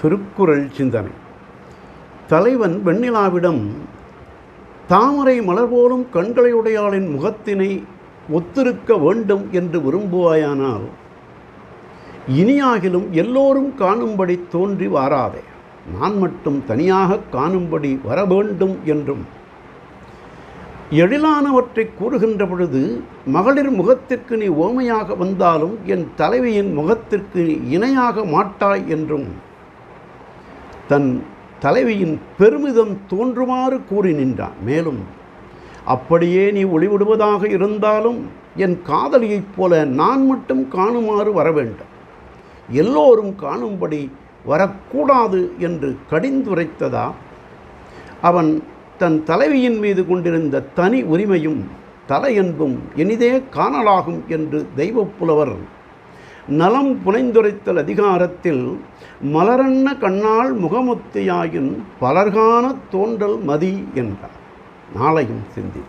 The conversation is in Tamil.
திருக்குறள் சிந்தனை. தலைவன் வெண்ணிலாவிடம் தாமரை மலர் போலும் கண்களையுடையாளின் முகத்தினை ஒத்திருக்க வேண்டும் என்று விரும்புவாயானால் இனியாகிலும் எல்லோரும் காணும்படி தோன்றி வாராதே. நான் மட்டும் தனியாக காணும்படி வர வேண்டும் என்றும். எழிலானவற்றை கூறுகின்ற பொழுது மகளிர் முகத்திற்கு நீ ஓமையாக வந்தாலும் என் தலைவியின் முகத்திற்கு நீ இணையாக மாட்டாய் என்றும் தன் தலைவியின் பெருமிதம் தோன்றுமாறு கூறி நின்றான். மேலும் அப்படியே நீ ஒளிவிடுவதாக இருந்தாலும் என் காதலியைப் போல நான் மட்டும் காணுமாறு வர வேண்டும் எல்லோரும் காணும்படி வரக்கூடாது என்று கடிந்துரைத்ததா? அவன் தன் தலைவியின் மீது கொண்டிருந்த தனி உரிமையும் தலையன்பும் இனிதே காணலாகும் என்று தெய்வப்புலவர் நலம் புனைந்துரைத்தல் அதிகாரத்தில் மலரன்ன கண்ணால் முகமுத்தியாயின் பலர்கான தோன்றல் மதி என்றார். நாளையும் சிந்தி